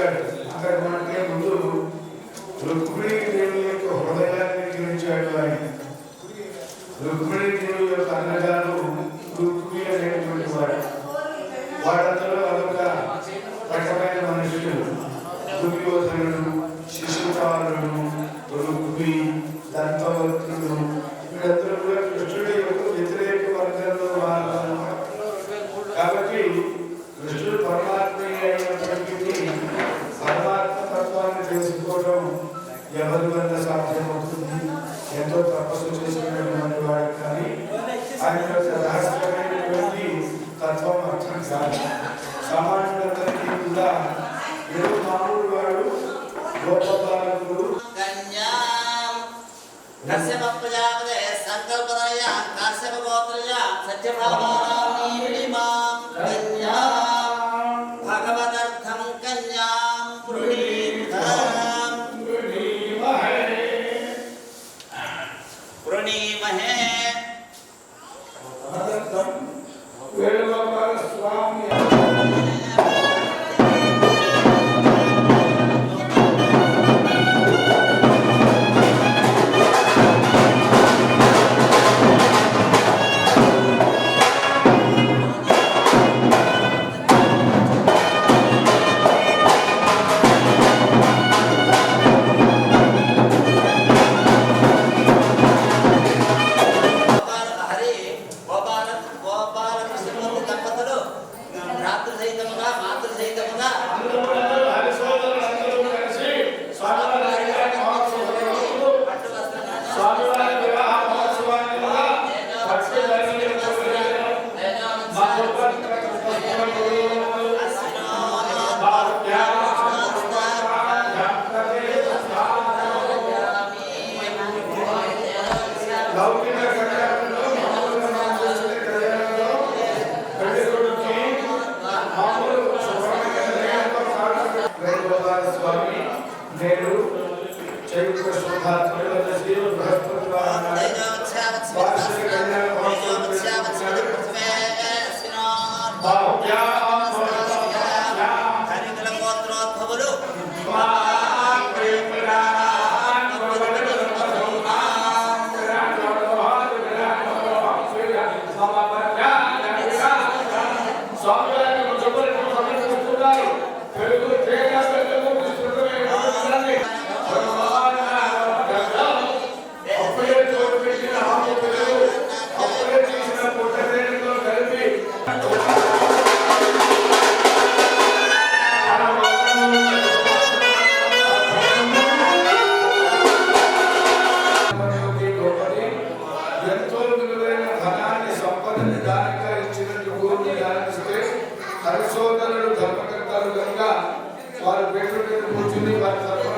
ఇచ్చాడు అక్కడ మనకి ముందు రుక్మిణీ దేవి యొక్క హృదయాన్ని గ్రహించాడు ఆయన రుక్మిణీ దేవి యొక్క అన్నగారు రుక్మి అనేటువంటి వాడు వాడందరూ అదొక రకమైన మనుషులు దుర్యోధనుడు శిశుపాలుడు రుక్మి దంతవతి entró para సోదరులు ధర్మకర్తలు కనుక వారు పెట్టుబడి కూర్చుని వారి సర్వ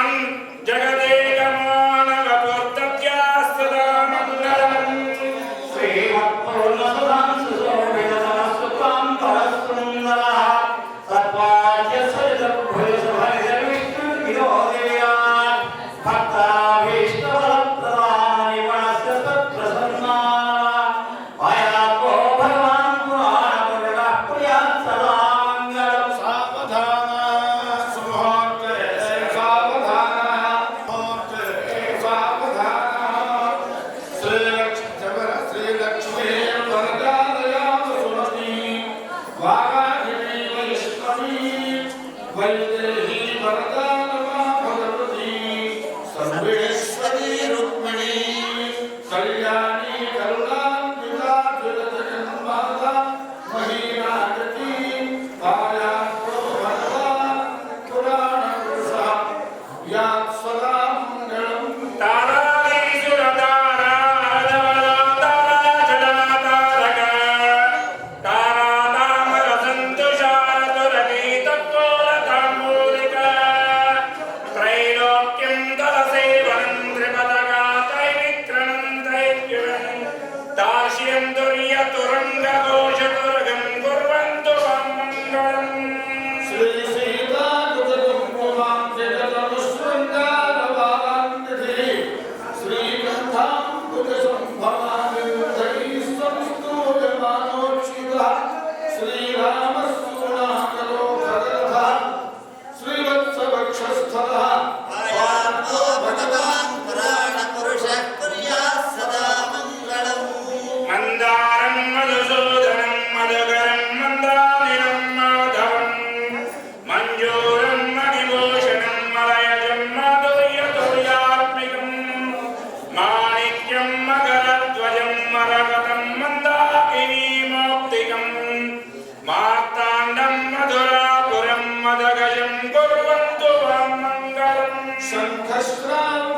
మార్తాండం మధురాపురం మదగజం కుర్వంతు మంగళం శంఖశ్రాంతిరవస్య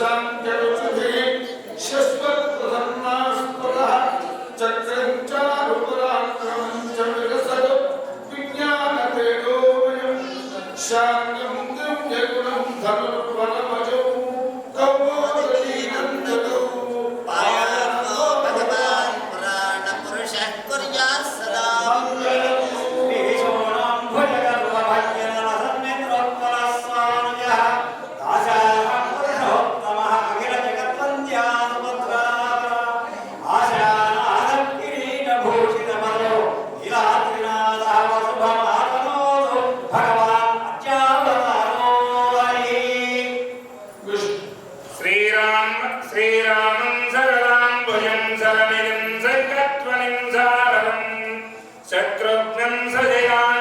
సాంఖ్యరుచుభి శస్వత్ప్రధన్నాస్పద చక్రం చారుపురాక్రమం చ విరసద విజ్ఞానవేడోమయం శాంతం దివ్యగుణం ధనుర్వరమ भुजम् सरणिम् सर्गत्वनिम् सारम् शत्रुघ्नम् सजयामि